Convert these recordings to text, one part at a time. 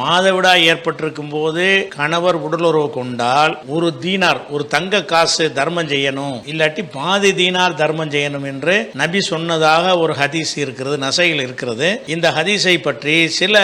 மாதவிடாய் ஏற்பட்டிருக்கும் போது கணவர் உடலுறவு கொண்டால் ஒரு தீனார் ஒரு தங்க காசு தர்மம் செய்யணும் இல்லாட்டி பாதி தீனார் தர்மம் செய்யணும் என்று நபி சொன்னதாக ஒரு ஹதீஸ் இருக்கிறது நசையில் இருக்கிறது. இந்த ஹதீஸை பற்றி சில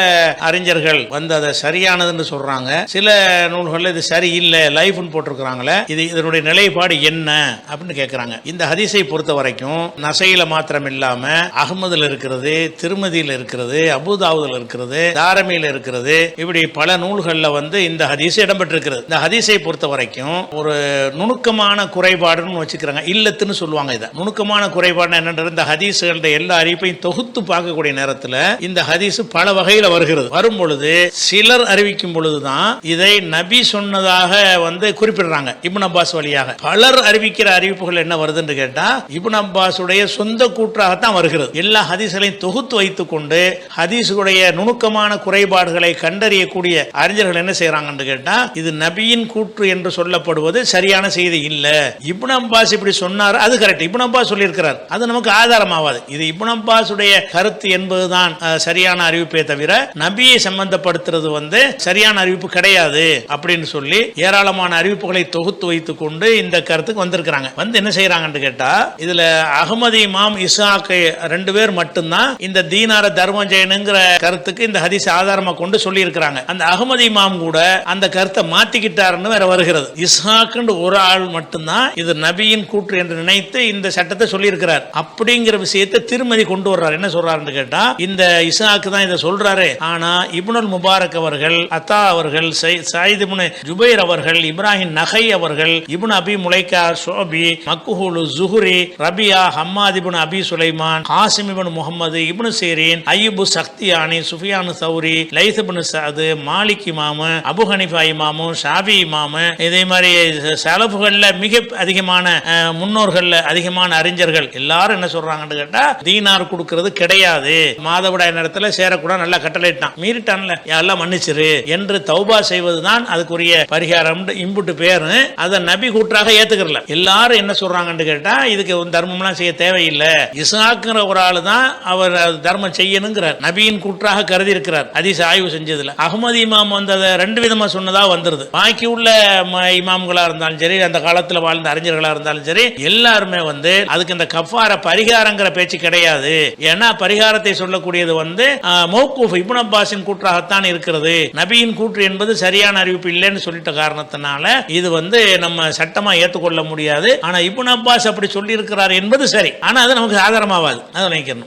அறிஞர்கள் வந்து அதை சரியானதுன்னு சொல்றாங்க. சில நூல்களில் இது சரியில்லை லைஃப்னு போட்டிருக்கிறாங்களே இது இதனுடைய நிலைப்பாடு என்ன அப்படின்னு கேட்குறாங்க இந்த ஹதீஸை பொறுத்த வரைக்கும் நசையில மாத்திரம் இல்லாம அகமதுல இருக்கிறது திருமதியில் இருக்கிறது அபுதாவுதுல இருக்கிறது தாரமியில இருக்கிறது இப்படி பல நூல்களில் வந்து இந்த ஹதீஸ் இடம்பெற்றிருக்கிறது. இந்த ஹதீஸை பொறுத்த வரைக்கும் ஒரு நுணுக்கமான குறைபாடுன்னு வச்சுக்கிறாங்க. இல்லத்துன்னு சொல்லுவாங்க இதை. நுணுக்கமான குறைபாடு என்னன்றது இந்த ஹதீஸுகளோட எல்லா அறிவிப்பையும் தொகுத்து பார்க்கக்கூடிய நேரத்தில் இந்த ஹதீஸ் பல வகையில் வருகிறது. வரும் பொழுது சிலர் அறிவிக்கும் பொழுதுதான் இதை நபி சொன்னதாக வந்து குறிப்பிடுறாங்க. இப்னு அப்பாஸ் வழியாக. பலர் அறிவிக்கிற அறிவிப்புகள் என்ன வருதுன்னு கேட்டா இப்னு அப்பாஸுடைய சொந்த கூற்றாகத்தான் வருகிறது. எல்லா ஹதீஸ்களையும் தொகுத்து வைத்துக்கொண்டு கொண்டு ஹதீஸுடைய நுணுக்கமான குறைபாடுகளை கண்டறியக்கூடிய அறிஞர்கள் என்ன செய்யறாங்கன்னு கேட்டா இது நபியின் கூற்று என்று சொல்லப்படுவது சரியான செய்தி இல்ல. இப்னு அப்பாஸ் இப்படி சொன்னார் அது கரெக்ட் இப்னு அப்பாஸ் சொல்லியிருக்கிறார் அது நமக்கு ஆதாரமாவாது. இது இப்னு அப்பாஸுடைய கருத்து என்பதுதான் சரியான அறிவிப்பே தவிர நபியை சம்பந்தப்படுத்துறது வந்து சரியான அறிவிப்பு கிடையாது அப்படின்னு சொல்லி ஏராளமான அறிவிப்புகளை தொகுத்து வைத்துக் கொண்டு இந்த கருத்துக்கு வந்திருக்கிறாங்க. வந்து என்ன செய்யறாங்கன்னு கேட்டா இதுல அகமது இமாம் இசாக்கு ரெண்டு பேர் மட்டும்தான் இந்த தீனார தர்மஜயனுங்கிற கருத்துக்கு இந்த ஹதீஸ் ஆதாரமா கொண்டு சொல்லி இருக்கிறாங்க அந்த அகமது இமாம் கூட அந்த கருத்தை மாத்திக்கிட்டாருன்னு வேற வருகிறது. இஸ்ஹாக்குன்னு ஒரு ஆள் மட்டும்தான் இது நபியின் கூற்று என்று நினைத்து இந்த சட்டத்தை சொல்லி இருக்கிறார் அப்படிங்கிற விஷயத்தை திருமதி கொண்டு வர்றார். என்ன சொல்றாருன்னு கேட்டா இந்த இஸ்ஹாக்கு தான் இதை சொல்றாரு. ஆனா இப்னுல் முபாரக் அவர்கள் அத்தா அவர்கள் சாயித் இப்னு ஜுபைர் அவர்கள் இப்ராஹிம் நகை அவர்கள் இபுன் அபி முலைக்கா சோபி மக்குஹூலு ஜுஹுரி ரபியா ஹம்மாத் இபுன் அபி சுலைமான் ஹாசிம் இபுன் முகமது இப்னு சீரின் ஐயுபு சக்தியானி சுஃபியானு சௌரி லைத் இப்னு சாது மாலிக் இமாமு அபு ஹனிஃபா இமாமு ஷாபி இமாமு இதே மாதிரி செலவுகளில் மிக அதிகமான முன்னோர்கள்ல அதிகமான அறிஞர்கள் எல்லாரும் என்ன சொல்றாங்கன்னு கேட்டா தீனார் கொடுக்கறது கிடையாது. மாதவிடாய் நேரத்துல சேரக்கூடாது நல்லா கட்டளைட்டான் மீறிட்டான்ல. எல்லாம் மன்னிச்சிரு என்று தௌபா செய்வதுதான் அதுக்குரிய பரிகாரம் இம்புட்டு பேரு. அதை நபி கூற்றாக ஏத்துக்கிறல. எல்லாரும் என்ன சொல்றாங்கன்னு கேட்டா இதுக்கு தர்மம்லாம் செய்ய தேவையில்லை. இசாக்குங்கிற ஒரு ஆளு தான் அவர் அது தர்மம் செய்யணுங்கிறார். நபியின் கூற்றாக கருதி இருக்கிறார். அதிச ஆய்வு செஞ்சதுல அகமது இமாம் வந்து அதை ரெண்டு விதமா சொன்னதா வந்துருது. பாக்கி உள்ள ம- இமாம்களா இருந்தாலும் சரி அந்த காலத்துல வாழ்ந்த அறிஞர்களா இருந்தாலும் சரி எல்லாருமே வந்து அதுக்கு இந்த கஃபார பரிகாரங்கிற பேச்சு கிடையாது. ஏன்னா பரிகாரத்தை சொல்லக்கூடியது வந்து மௌக்கூஃப் இபுன் அப்பாஸின் கூற்றாகத்தான் இருக்கிறது. நபியின் கூற்று என்பது சரியான அறிவிப்பு இல்லைன்னு சொல்லிட்ட காரணத்தினால இது வந்து நம்ம சட்டமா ஏற்றுக்கொள்ள முடியாது. ஆனா இபுன் அப்பாஸ் அப்படி சொல்லி இருக்கிறார் என்பது சரி. ஆனா அது நமக்கு ஆதாரமாவாது அதை நினைக்கணும்